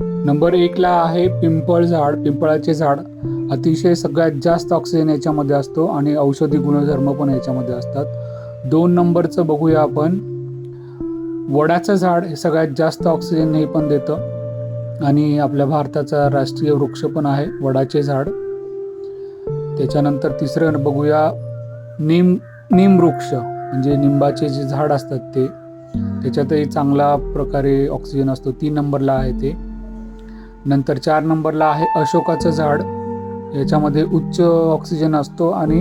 Number एकला आहे पिंपळ झाड. पिंपळाचे झाड अतिशय सगळ्यात जास्त ऑक्सिजन याच्यामध्ये असतो आणि औषधी गुणधर्म पण याच्यामध्ये असतात. दोन नंबरचं बघूया आपण. वडाचं झाड हे सगळ्यात जास्त ऑक्सिजन हे पण देतं. आणि आपल्या भारताचा राष्ट्रीय वृक्ष पण आहे वडाचे झाड. त्याच्यानंतर तिसरं बघूया निम निमवृक्ष म्हणजे निंबाचे जे झाड असतात ते. त्याच्यातही चांगला प्रकारे ऑक्सिजन असतो. तीन नंबरला आहे ते. नंतर चार नंबरला आहे अशोकाचं झाड. याच्यामध्ये उच्च ऑक्सिजन असतो आणि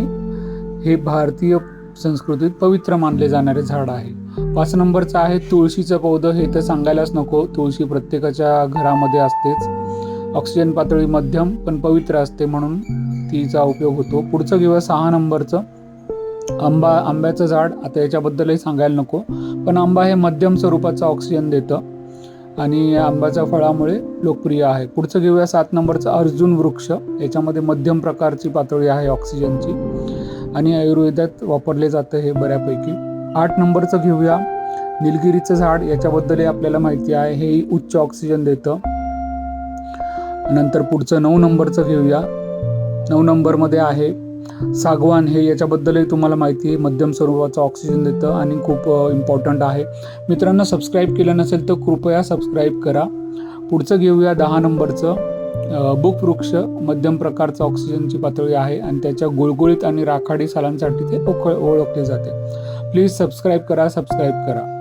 हे भारतीय संस्कृतीत पवित्र मानले जाणारे झाड आहे. पाच नंबरचं आहे तुळशीचं पौधं. हे तर सांगायलाच नको. तुळशी प्रत्येकाच्या घरामध्ये असतेच. ऑक्सिजन पातळी मध्यम पण पवित्र असते म्हणून तिचा उपयोग होतो. पुढचं किंवा सहा नंबरचं. आंबा आंब्याचं झाड. आता याच्याबद्दलही सांगायला नको. पण आंबा हे मध्यम स्वरूपाचं ऑक्सिजन देतं. आणि आंब्याच्या फळामुळे लोकप्रिय आहे. पुढचं घेऊया सात नंबरचं अर्जुन वृक्ष. याच्यामध्ये मध्यम प्रकारची पातळी आहे ऑक्सिजनची आणि आयुर्वेदात वापरले जातं हे बऱ्यापैकी. आठ नंबरचं घेऊया. निलगिरीचं झाड याच्याबद्दलही आपल्याला माहिती आहे. हे उच्च ऑक्सिजन देतं. नंतर पुढचं नऊ नंबरचं घेऊया. नऊ नंबरमध्ये आहे सागवान हे याच्याबद्दलही तुम्हाला माहिती आहे. मध्यम स्वरूपाचं ऑक्सिजन देतं आणि खूप इम्पॉर्टंट आहे. मित्रांनो सबस्क्राईब केलं नसेल तर कृपया सबस्क्राईब करा. पुढचं घेऊया दहा नंबरचं. बुक वृक्ष मध्यम प्रकारचं ऑक्सिजनची पातळी आहे आणि त्याच्या गुळगुळीत आणि राखाडी सालांसाठी ते ओळख ओळखले जाते. प्लीज सबस्क्राईब करा सबस्क्राईब करा.